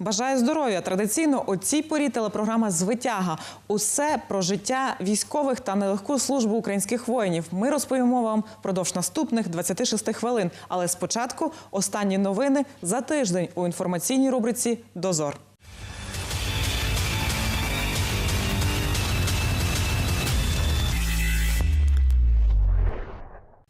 Бажаю здоров'я. Традиційно у цій порі телепрограма Звитяга. Усе про життя військових та нелегку службу українських воїнів. Ми розповімо вам продовж наступних 26 хвилин. Але спочатку останні новини за тиждень у інформаційній рубриці Дозор.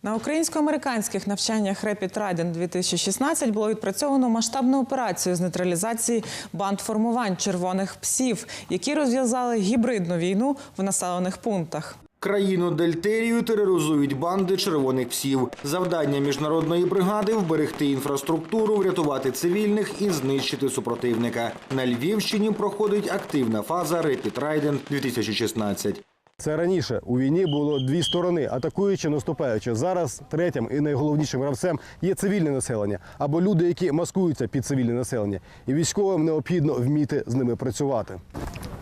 На українсько-американських навчаннях Rapid Trident 2016 було відпрацьовано масштабну операцію з нейтралізації бандформувань червоних псів, які розв'язали гібридну війну в населених пунктах. Країну Дельтерію тероризують банди червоних псів. Завдання міжнародної бригади вберегти інфраструктуру, врятувати цивільних і знищити супротивника. На Львівщині проходить активна фаза Rapid Trident 2016. Це раніше у війні було дві сторони, атакуючи, наступаючи. Зараз третім і найголовнішим гравцем є цивільне населення або люди, які маскуються під цивільне населення. І військовим необхідно вміти з ними працювати.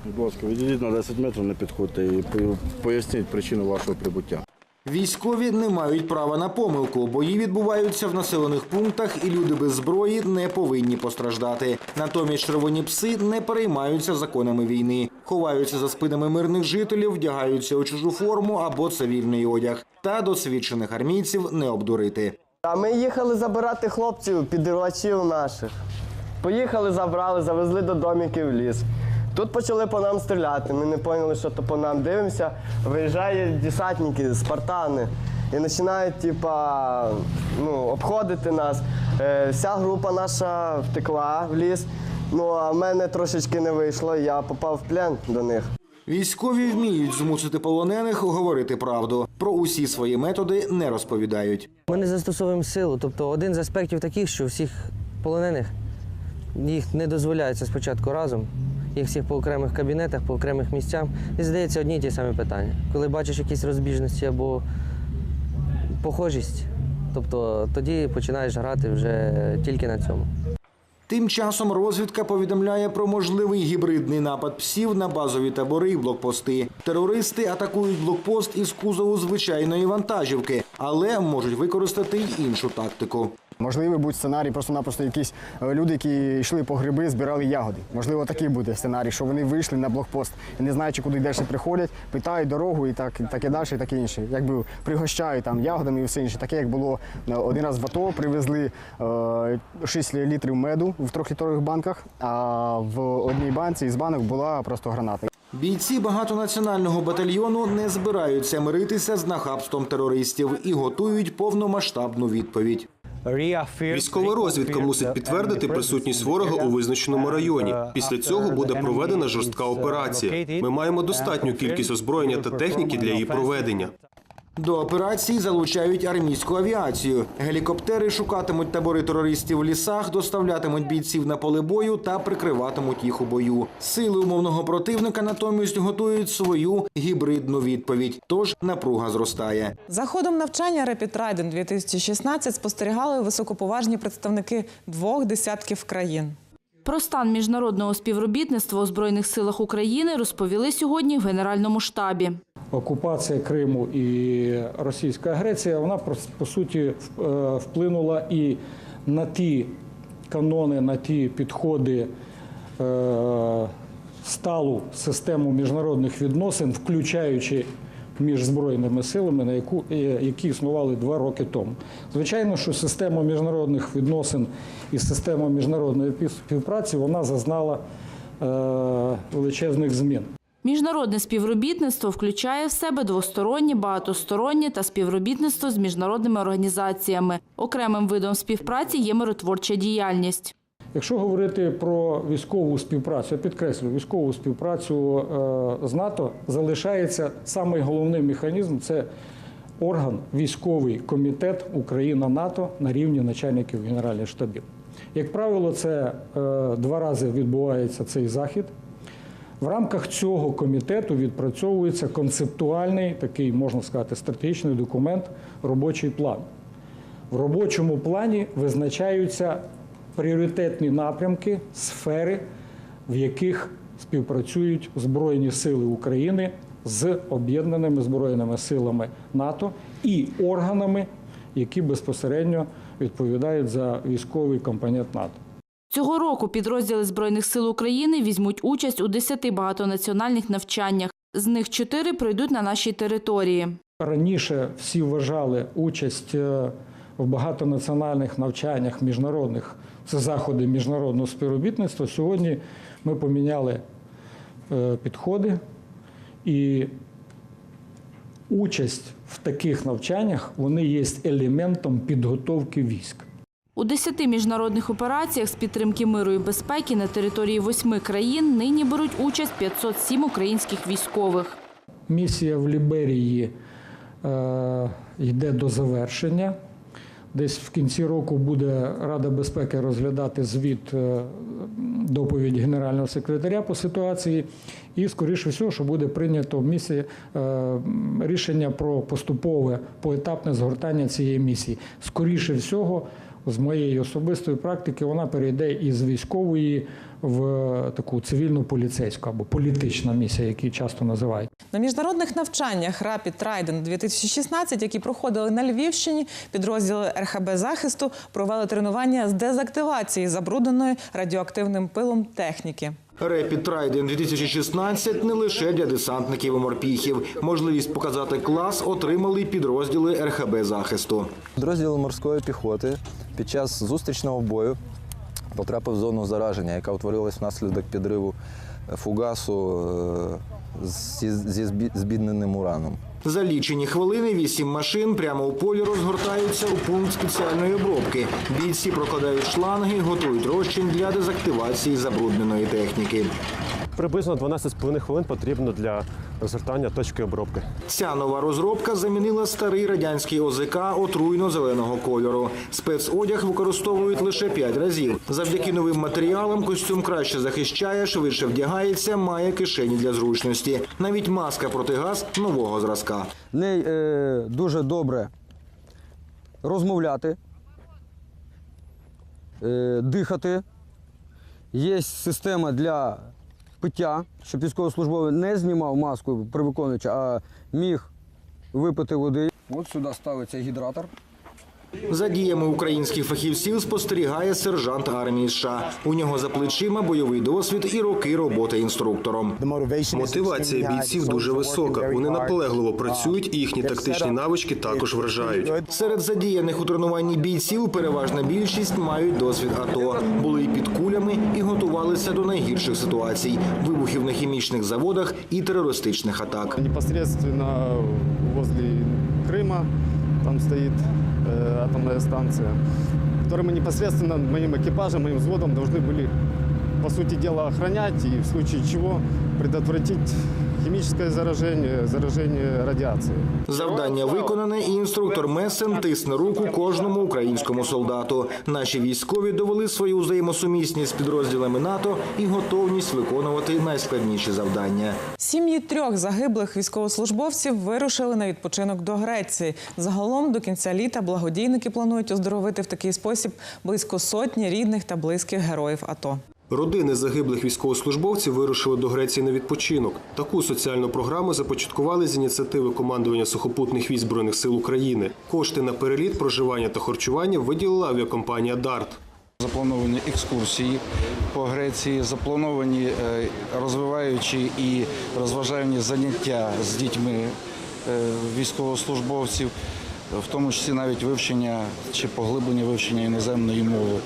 Будь ласка, відійдіть на 10 метрів, не підходьте і поясніть причину вашого прибуття. Військові не мають права на помилку. Бої відбуваються в населених пунктах, і люди без зброї не повинні постраждати. Натомість червоні пси не переймаються законами війни, ховаються за спинами мирних жителів, вдягаються у чужу форму або цивільний одяг. Та досвідчених армійців не обдурити. А ми їхали забирати хлопців, підривачів наших. Поїхали, забрали, завезли до домиків в ліс. Тут почали по нам стріляти. Ми не поняли, що то по нам дивимося. Виїжджають десантники, спартани. І починають, типа, ну, обходити нас. Е, вся група наша втекла в ліс. Ну, а в мене трошечки не вийшло, я попав в плен до них. Військові вміють змусити полонених говорити правду. Про усі свої методи не розповідають. Ми не застосовуємо силу. Тобто один з аспектів таких, що всіх полонених їх не дозволяється спочатку разом. Їх всіх по окремих кабінетах, по окремих місцях. І здається одні й ті самі питання. Коли бачиш якісь розбіжності або похожість, тобто тоді починаєш грати вже тільки на цьому. Тим часом розвідка повідомляє про можливий гібридний напад псів на базові табори і блокпости. Терористи атакують блокпост із кузову звичайної вантажівки, але можуть використати й іншу тактику. Можливий будь сценарій, просто-напросто якісь е, люди, які йшли по гриби, збирали ягоди. Можливо, такий буде сценарій, що вони вийшли на блокпост і не знаючи, куди далі приходять, питають дорогу і так, так і далі, і таке інше. Якби пригощають там ягодами і все інше. Таке, як було е, один раз в АТО, привезли е, 6 літрів меду в трьохлітрових банках, а в одній банці із банок була просто граната. Бійці багатонаціонального батальйону не збираються миритися з нахабством терористів і готують повномасштабну відповідь. Військова розвідка мусить підтвердити присутність ворога у визначеному районі. Після цього буде проведена жорстка операція. Ми маємо достатню кількість озброєння та техніки для її проведення. До операції залучають армійську авіацію. Гелікоптери шукатимуть табори терористів в лісах, доставлятимуть бійців на поле бою та прикриватимуть їх у бою. Сили умовного противника натомість готують свою гібридну відповідь. Тож напруга зростає. За ходом навчання Rapid Trident 2016 спостерігали високоповажні представники двох десятків країн. Про стан міжнародного співробітництва у Збройних силах України розповіли сьогодні в Генеральному штабі. Окупація Криму і російська агресія, вона по- суті е, вплинула і на ті канони, на ті підходи е, сталу систему міжнародних відносин, включаючи між збройними силами, на яку е, які існували два роки тому. Звичайно, що система міжнародних відносин і система міжнародної пів- співпраці вона зазнала е, величезних змін. Міжнародне співробітництво включає в себе двостороннє, багатостороннє та співробітництво з міжнародними організаціями. Окремим видом співпраці є миротворча діяльність. Якщо говорити про військову співпрацю, я підкреслю, військову співпрацю е, з НАТО залишається самий головний механізм це орган військовий комітет Україна-НАТО на рівні начальників генеральних штабів. Як правило, це е, два рази відбувається цей захід. В рамках цього комітету відпрацьовується концептуальний, такий можна сказати, стратегічний документ, робочий план. В робочому плані визначаються пріоритетні напрямки, сфери, в яких співпрацюють Збройні Сили України з об'єднаними збройними силами НАТО і органами, які безпосередньо відповідають за військовий компонент НАТО. Цього року підрозділи Збройних сил України візьмуть участь у 10 багатонаціональних навчаннях. З них 4 пройдуть на нашій території. Раніше всі вважали участь е, в багатонаціональних навчаннях міжнародних, це заходи міжнародного співробітництва. Сьогодні ми поміняли е, підходи і участь в таких навчаннях вони є елементом підготовки військ. У 10 міжнародних операціях з підтримки миру і безпеки на території восьми країн нині беруть участь 507 українських військових. Місія в Ліберії е, йде до завершення. Десь в кінці року буде Рада безпеки розглядати звіт е, доповідь генерального секретаря по ситуації. І, скоріше всього, що буде прийнято місії е, рішення про поступове поетапне згортання цієї місії. Скоріше всього, з моєї особистої практики, вона перейде із військової в таку цивільну поліцейську або політична місія, які часто називають. На міжнародних навчаннях Rapid Trident 2016, які проходили на Львівщині, підрозділи РХБ захисту провели тренування з дезактивації забрудненої радіоактивним пилом техніки. Rapid Trident 2016 не лише для десантників і морпіхів. Можливість показати клас отримали підрозділи РХБ захисту. Підрозділ морської піхоти під час зустрічного бою потрапив в зону зараження, яка утворилась внаслідок підриву фугасу е, зі збідненим ураном. За лічені хвилини вісім машин прямо у полі розгортаються у пункт спеціальної обробки. Бійці прокладають шланги, готують розчин для дезактивації забрудненої техніки. Приблизно 12,5 хвилин потрібно для розгортання точки обробки. Ця нова розробка замінила старий радянський ОЗК отруйно-зеленого кольору. Спецодяг використовують лише 5 разів. Завдяки новим матеріалам костюм краще захищає, швидше вдягається, має кишені для зручності. Навіть маска проти газ нового зразка. В неї е, дуже добре розмовляти, е, дихати. Є система для пиття, щоб військовослужбовець не знімав маску при виконуючи, а міг випити води. От сюди ставиться гідратор. За діями українських фахівців спостерігає сержант армії США. У нього за плечима бойовий досвід і роки роботи інструктором. Мотивація бійців дуже висока. Вони наполегливо працюють, і їхні тактичні навички також вражають. Серед задіяних у тренуванні бійців переважна більшість мають досвід АТО. Були і під кулями, і готувалися до найгірших ситуацій: вибухів на хімічних заводах і терористичних атак. Непосредственно возле Крыма там стоит э, атомная станция, которую мы непосредственно моим экипажем, моим взводом должны были, по сути дела, охранять и в случае чего предотвратить химическое заражение, заражение радиацией. Завдання виконане, і інструктор Месен тисне руку кожному українському солдату. Наші військові довели свою взаємосумісність з підрозділами НАТО і готовність виконувати найскладніші завдання. Сім'ї трьох загиблих військовослужбовців вирушили на відпочинок до Греції. Загалом до кінця літа благодійники планують оздоровити в такий спосіб близько сотні рідних та близьких героїв АТО. Родини загиблих військовослужбовців вирушили до Греції на відпочинок. Таку соціальну програму започаткували з ініціативи командування сухопутних військ збройних сил України. Кошти на переліт, проживання та харчування виділила авіакомпанія Дарт. Заплановані екскурсії по Греції, заплановані е, розвиваючі і розважальні заняття з дітьми е, військовослужбовців, в тому числі навіть вивчення чи поглиблення вивчення іноземної мови.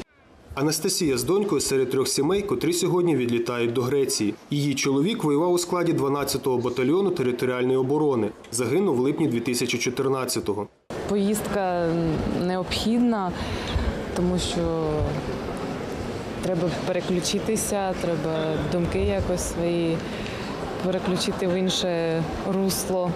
Анастасія з донькою серед трьох сімей, котрі сьогодні відлітають до Греції. Її чоловік воював у складі 12-го батальйону територіальної оборони. Загинув в липні 2014-го. Поїздка необхідна, тому що треба переключитися, треба думки якось свої переключити в інше русло.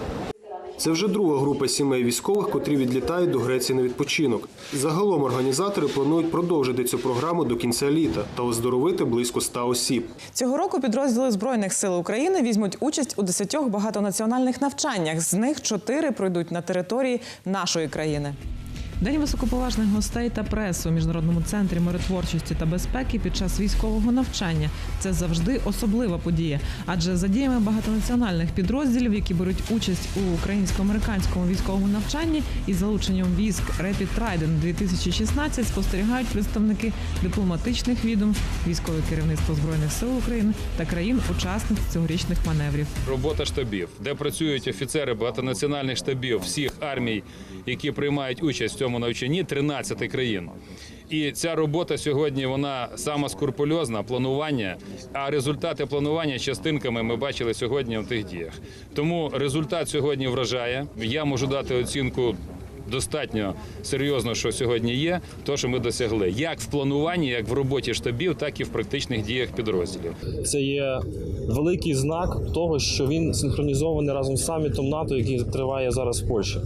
Це вже друга група сімей військових, котрі відлітають до Греції на відпочинок. Загалом організатори планують продовжити цю програму до кінця літа та оздоровити близько 100 осіб. Цього року підрозділи збройних сил України візьмуть участь у 10 багатонаціональних навчаннях. З них чотири пройдуть на території нашої країни. День високоповажних гостей та преси у міжнародному центрі миротворчості та безпеки під час військового навчання це завжди особлива подія, адже за діями багатонаціональних підрозділів, які беруть участь у українсько-американському військовому навчанні із залученням військ Rapid Trident 2016 спостерігають представники дипломатичних відомств, військове керівництво збройних сил України та країн-учасниць цьогорічних маневрів. Робота штабів, де працюють офіцери багатонаціональних штабів всіх армій, які приймають участь цьому навчанні, 13 країн. І ця робота сьогодні вона сама скрупульозна, планування. А результати планування частинками ми бачили сьогодні в тих діях. Тому результат сьогодні вражає. Я можу дати оцінку. Достатньо серйозно, що сьогодні є, то що ми досягли, як в плануванні, як в роботі штабів, так і в практичних діях підрозділів. Це є великий знак того, що він синхронізований разом з самітом НАТО, який триває зараз в Польщі.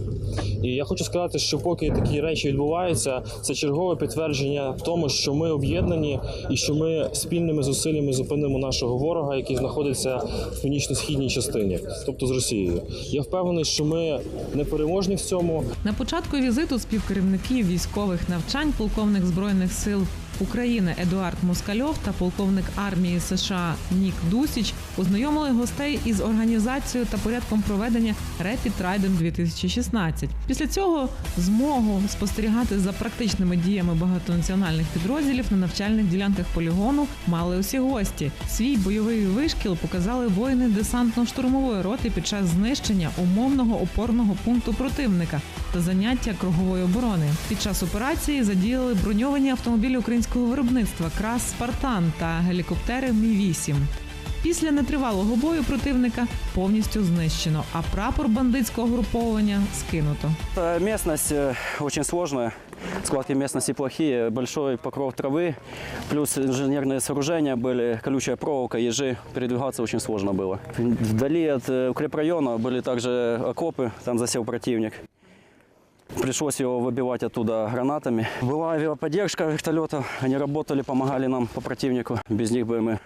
І я хочу сказати, що поки такі речі відбуваються, це чергове підтвердження в тому, що ми об'єднані і що ми спільними зусиллями зупинимо нашого ворога, який знаходиться в північно-східній частині, тобто з Росією. Я впевнений, що ми не переможні в цьому. Початку візиту співкерівників військових навчань полковник збройних сил України Едуард Москальов та полковник армії США Нік Дусіч ознайомили гостей із організацією та порядком проведення Rapid Trident 2016. Після цього змогу спостерігати за практичними діями багатонаціональних підрозділів на навчальних ділянках полігону мали усі гості. Свій бойовий вишкіл показали воїни десантно-штурмової роти під час знищення умовного опорного пункту противника та заняття кругової оборони. Під час операції задіяли броньовані автомобілі українського виробництва Крас Спартан та гелікоптери Мі 8 Після нетривалого бою противника повністю знищено, а прапор бандитського груповання скинуто. Местность э, очень сложная, складки местности плохие, большой покров травы, плюс инженерные сооружения были, колючая проволока, ежи, передвигаться очень сложно было. Вдали от э, укрепрайона были также окопы, там засел противник. Пришлось его выбивать оттуда гранатами. Была авиаподдержка вертолетов, они работали, помогали нам по противнику. Без них бы мы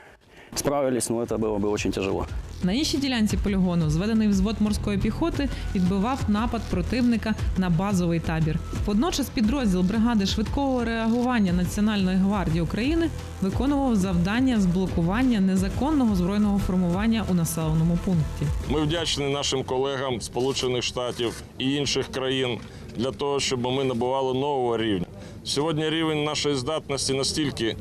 справились, но это было бы очень тяжело. На іншій ділянці полігону зведений взвод морської піхоти відбивав напад противника на базовий табір. Водночас підрозділ бригади швидкого реагування Національної гвардії України виконував завдання з блокування незаконного збройного формування у населеному пункті. Ми вдячні нашим колегам Сполучених Штатів і інших країн для того, щоб ми набували нового рівня. Сьогодні рівень нашої здатності настільки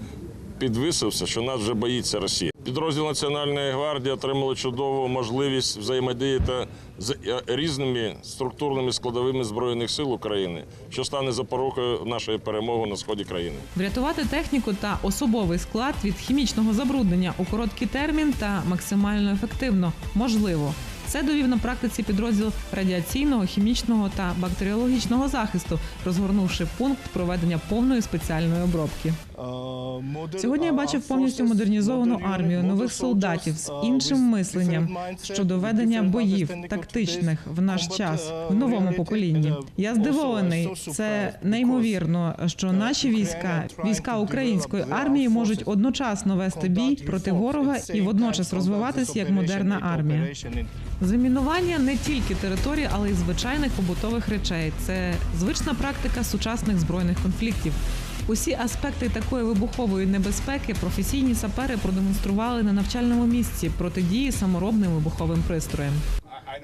підвисився, що нас вже боїться Росія. Підрозділ Національної гвардії отримали чудову можливість взаємодіяти з е, різними структурними складовими збройних сил України, що стане запорукою нашої перемоги на сході країни. Врятувати техніку та особовий склад від хімічного забруднення у короткий термін та максимально ефективно можливо. Це довів на практиці підрозділ радіаційного, хімічного та бактеріологічного захисту, розгорнувши пункт проведення повної спеціальної обробки. Сьогодні я бачив повністю модернізовану армію нових солдатів з іншим мисленням щодо ведення боїв тактичних в наш час в новому поколінні. Я здивований. Це неймовірно, що наші війська, війська української армії, можуть одночасно вести бій проти ворога і водночас розвиватись як модерна армія. Замінування не тільки території, але й звичайних побутових речей. Це звична практика сучасних збройних конфліктів. Усі аспекти такої вибухової небезпеки професійні сапери продемонстрували на навчальному місці протидії саморобним вибуховим пристроям.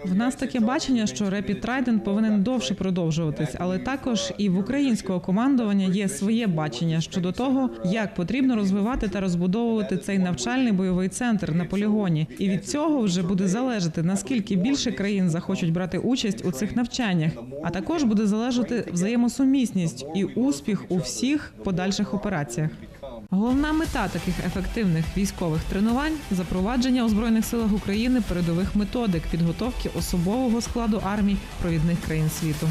В нас таке бачення, що Rapid Trident повинен довше продовжуватись, але також і в українського командування є своє бачення щодо того, як потрібно розвивати та розбудовувати цей навчальний бойовий центр на полігоні. І від цього вже буде залежати наскільки більше країн захочуть брати участь у цих навчаннях, а також буде залежати взаємосумісність і успіх у всіх подальших операціях. Головна мета таких ефективних військових тренувань запровадження у збройних силах України передових методик підготовки особового складу армій провідних країн світу.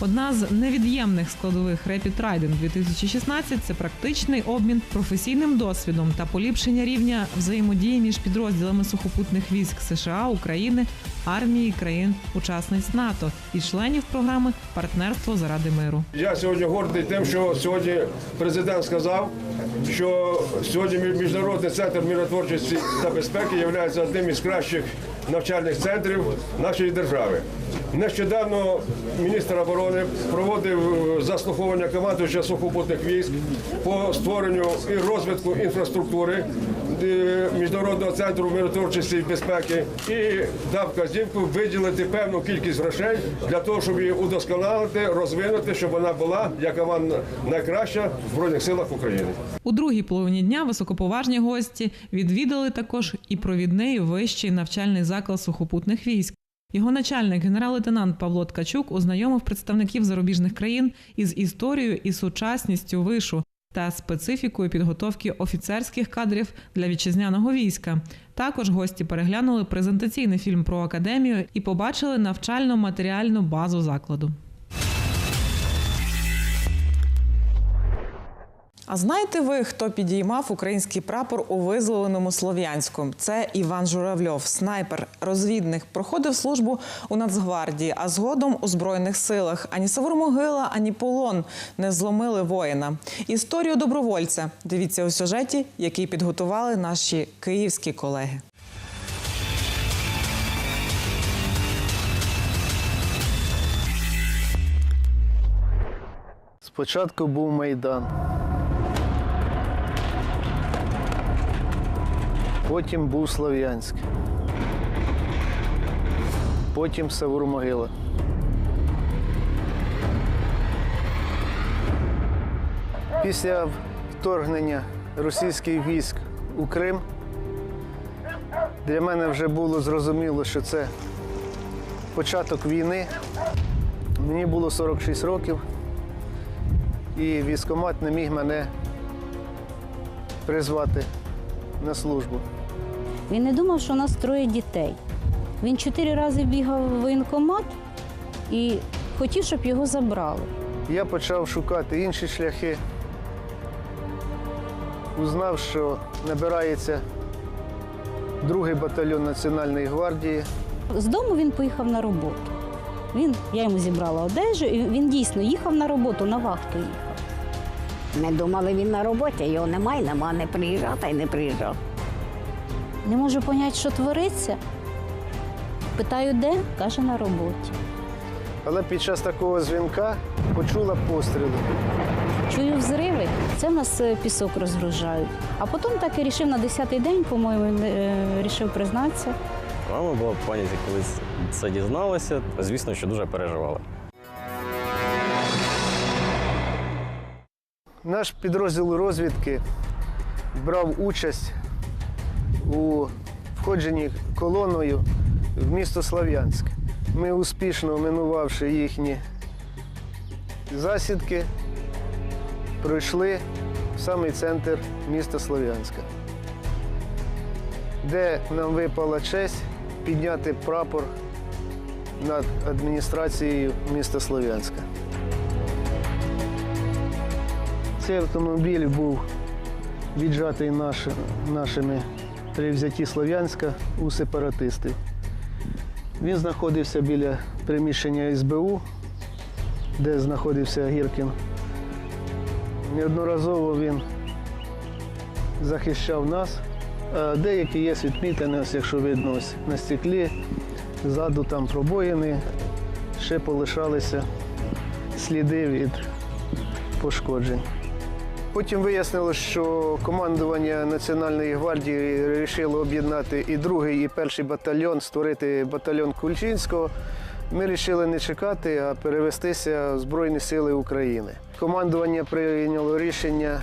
Одна з невід'ємних складових Rapid Trident 2016 – це практичний обмін професійним досвідом та поліпшення рівня взаємодії між підрозділами сухопутних військ США, України, армії країн-учасниць НАТО і членів програми Партнерство заради миру. Я сьогодні гордий тим, що сьогодні президент сказав, що сьогодні міжнародний центр миротворчості та безпеки є одним із кращих навчальних центрів нашої держави. Нещодавно міністр оборони проводив е, заслуховування командуюча сухопутних військ по створенню і розвитку інфраструктури міжнародного центру миротворчості і безпеки і дав вказівку виділити певну кількість грошей для того, щоб її удосконалити, розвинути, щоб вона була якова найкраща в збройних силах України. У другій половині дня високоповажні гості відвідали також і провідний вищий навчальний заклад сухопутних військ. Його начальник, генерал-лейтенант Павло Ткачук, ознайомив представників зарубіжних країн із історією і сучасністю вишу та специфікою підготовки офіцерських кадрів для вітчизняного війська. Також гості переглянули презентаційний фільм про академію і побачили навчально-матеріальну базу закладу. А знаєте ви, хто підіймав український прапор у визволеному Слов'янську? Це Іван Журавльов, снайпер, розвідник, проходив службу у Нацгвардії, а згодом у збройних силах. Ані Савур-Могила, ані полон не зломили воїна. Історію добровольця дивіться у сюжеті, який підготували наші київські колеги. Спочатку був Майдан. Потім був Слов'янськ. Потім Савур-Могила. Після вторгнення російських військ у Крим для мене вже було зрозуміло, що це початок війни. Мені було 46 років і військкомат не міг мене призвати на службу. Він не думав, що у нас троє дітей. Він чотири рази бігав в воєнкомат і хотів, щоб його забрали. Я почав шукати інші шляхи. Узнав, що набирається другий батальйон Національної гвардії. З дому він поїхав на роботу. Він, я йому зібрала одежу, і він дійсно їхав на роботу, на вахту їхав. Ми думали, він на роботі, його немає, нема, не приїжджав та й не приїжджав. Не можу зрозуміти, що твориться. Питаю, де? Каже, на роботі. Але під час такого дзвінка почула постріли. Чую взриви, це в нас е, пісок розгружають. А потім так і рішив на 10-й день, по-моєму, е, рішив признатися. Мама була в паніці, коли це дізналася. Звісно, що дуже переживала. Наш підрозділ розвідки брав участь у входженні колоною в місто Слов'янськ. Ми успішно минувавши їхні засідки, пройшли в самий центр міста Слов'янська, де нам випала честь підняти прапор над адміністрацією міста Слов'янська. Цей автомобіль був віджатий наш, нашими при взятті Слов'янська у сепаратистів. Він знаходився біля приміщення СБУ, де знаходився Гіркін. Неодноразово він захищав нас. Деякі є відмітини, якщо видно ось на стеклі, ззаду там пробоїни, ще полишалися сліди від пошкоджень. Потім вияснилось, що командування Національної гвардії вирішило об'єднати і другий, і перший батальйон, створити батальйон Кульчинського. Ми вирішили не чекати, а перевестися в Збройні Сили України. Командування прийняло рішення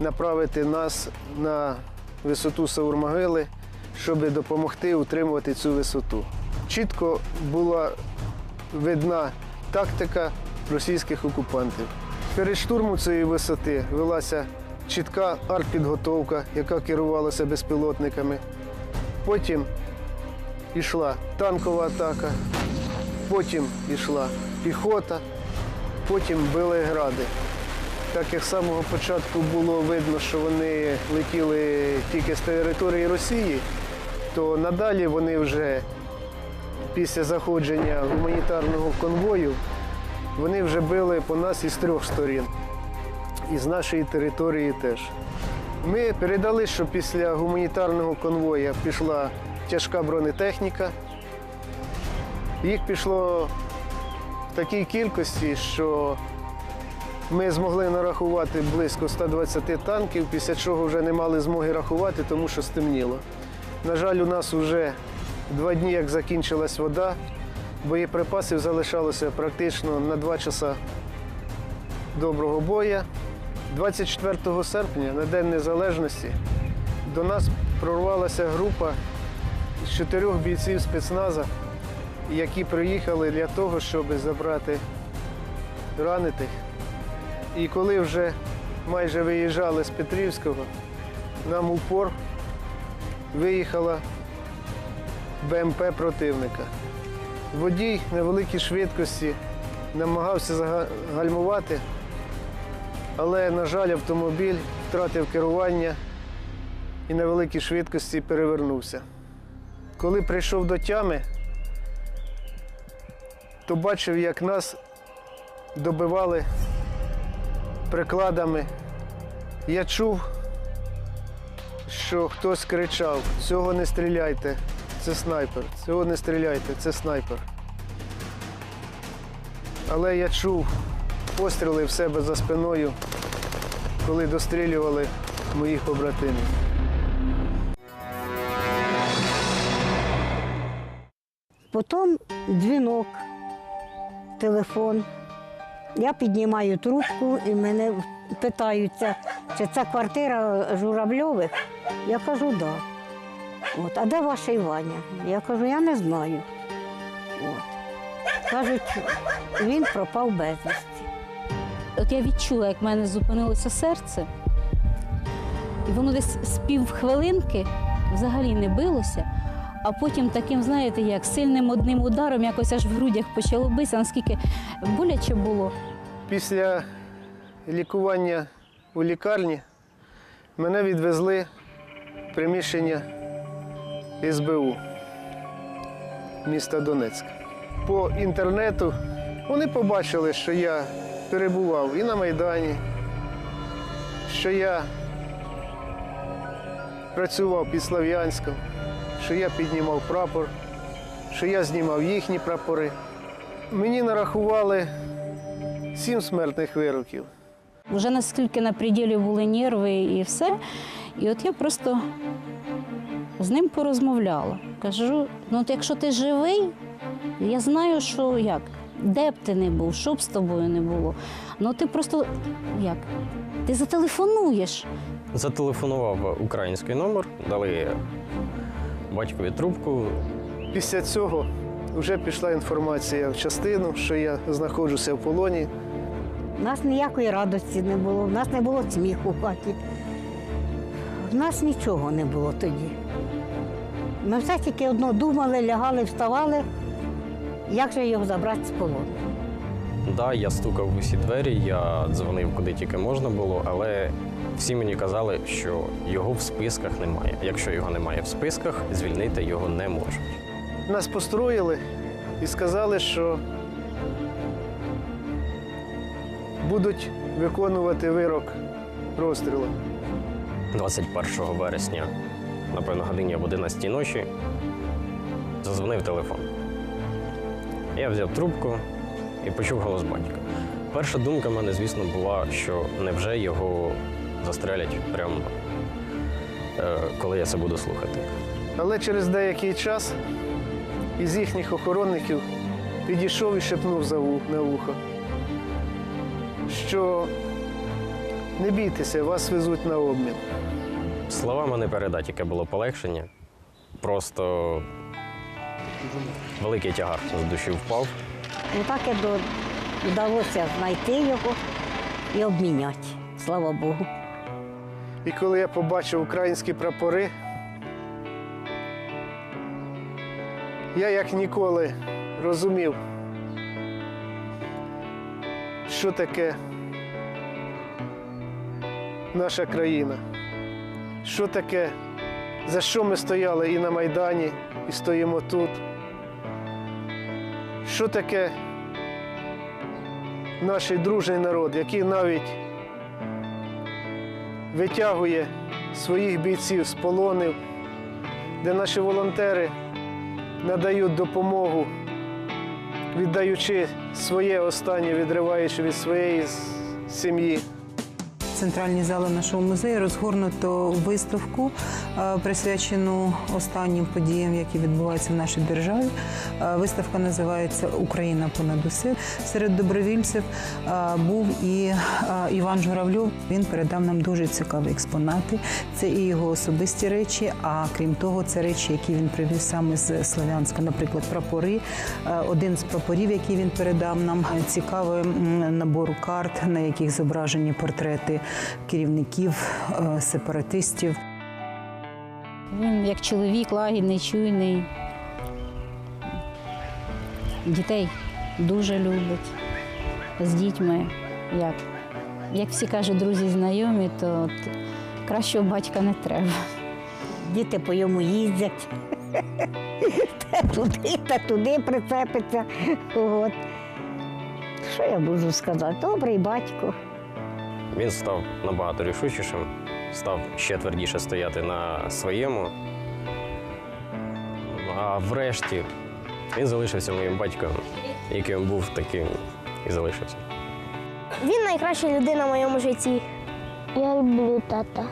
направити нас на висоту Саурмогили, щоб допомогти утримувати цю висоту. Чітко була видна тактика російських окупантів. Перед штурмом цієї висоти велася чітка артпідготовка, яка керувалася безпілотниками. Потім йшла танкова атака, потім йшла піхота, потім били гради. Так як з самого початку було видно, що вони летіли тільки з території Росії, то надалі вони вже після заходження гуманітарного конвою вони вже били по нас із трьох сторін, і з нашої території теж. Ми передали, що після гуманітарного конвоя пішла тяжка бронетехніка. Їх пішло в такій кількості, що ми змогли нарахувати близько 120 танків, після чого вже не мали змоги рахувати, тому що стемніло. На жаль, у нас вже два дні, як закінчилась вода, боєприпасів залишалося практично на два часа доброго боя. 24 серпня, на День Незалежності, до нас прорвалася група з чотирьох бійців спецназа, які приїхали для того, щоб забрати ранитих. І коли вже майже виїжджали з Петрівського, нам упор виїхала БМП противника. Водій на великій швидкості намагався загальмувати, але, на жаль, автомобіль втратив керування і на великій швидкості перевернувся. Коли прийшов до тями, то бачив, як нас добивали прикладами. Я чув, що хтось кричав: цього не стріляйте, це снайпер, цього не стріляйте, це снайпер. Але я чув постріли в себе за спиною, коли дострілювали моїх побратимів. Потім дзвінок, телефон. Я піднімаю трубку і мене питаються, чи це квартира Журавльових. Я кажу, так. Да. От, а де ваш Іваня? Я кажу, я не знаю. От. Кажуть, він пропав безвісті. От я відчула, як в мене зупинилося серце, і воно десь з півхвилинки взагалі не билося, а потім таким, знаєте, як сильним одним ударом якось аж в грудях почало битися, наскільки боляче було. Після лікування у лікарні мене відвезли в приміщення СБУ міста Донецьк. По інтернету вони побачили, що я перебував і на Майдані, що я працював під Слов'янськом, що я піднімав прапор, що я знімав їхні прапори. Мені нарахували сім смертних вироків. Вже наскільки на пределі були нерви і все. І от я просто з ним порозмовляла. Кажу: ну от якщо ти живий, я знаю, що як, де б ти не був, що б з тобою не було. Ну ти просто як? Ти зателефонуєш. Зателефонував український номер, дали батькові трубку. Після цього вже пішла інформація в частину, що я знаходжуся в полоні. У нас ніякої радості не було, у нас не було сміху в хаті. У нас нічого не було тоді. Ми все тільки одно думали, лягали, вставали, як же його забрати з полону. Да, я стукав в усі двері, я дзвонив куди тільки можна було, але всі мені казали, що його в списках немає. Якщо його немає в списках, звільнити його не можуть. Нас построїли і сказали, що будуть виконувати вирок розстрілу. 21 вересня, напевно, годині об 11 ночі, зазвонив телефон. Я взяв трубку і почув голос батька. Перша думка в мене, звісно, була, що невже його застрелять прямо е, коли я це буду слухати. Але через деякий час із їхніх охоронників підійшов і шепнув за на вухо, що не бійтеся, вас везуть на обмін. Словами не передати, яке було полегшення. Просто великий тягар з душі впав. Ну так і до- вдалося знайти його і обміняти, слава Богу. І коли я побачив українські прапори, я як ніколи розумів, що таке наша країна, що таке, за що ми стояли і на Майдані, і стоїмо тут. Що таке наш дружний народ, який навіть витягує своїх бійців з полонів, де наші волонтери надають допомогу віддаючи своє останнє, відриваючи від своєї сім'ї. Центральній залі нашого музею розгорнуто виставку, е, присвячену останнім подіям, які відбуваються в нашій державі. Е, Виставка називається Україна понад усе. Серед добровільців е, був і Іван Журавльов. Він передав нам дуже цікаві експонати. Це і його особисті речі, а крім того, це речі, які він привіз саме з Слов'янська. Наприклад, прапори. Один з прапорів, який він передав нам, цікавий набор карт, на яких зображені портрети керівників е, сепаратистів. Він як чоловік лагідний, чуйний. Дітей дуже любить. З дітьми, як, як всі кажуть, друзі знайомі, то от кращого батька не треба. Діти по йому їздять. Та туди, та туди прицепиться. От. Що я можу сказати? Добрий батько. Він став набагато рішучішим, став ще твердіше стояти на своєму. А врешті він залишився моїм батьком, яким був, таким і залишився. Він найкраща людина в моєму житті. Я люблю тата.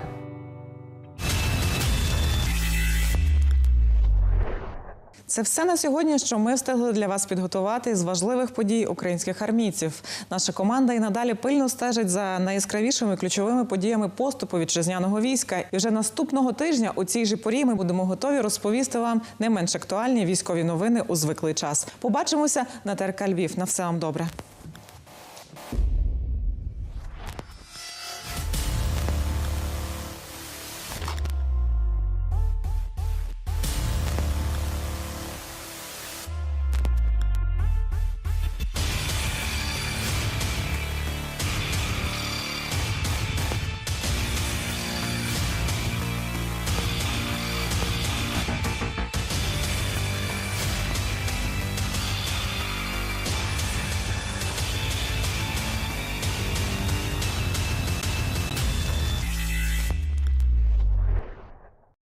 Це все на сьогодні, що ми встигли для вас підготувати з важливих подій українських армійців. Наша команда і надалі пильно стежить за найяскравішими ключовими подіями поступу вітчизняного війська. І вже наступного тижня у цій же порі ми будемо готові розповісти вам не менш актуальні військові новини у звиклий час. Побачимося на ТРК Львів. На все вам добре.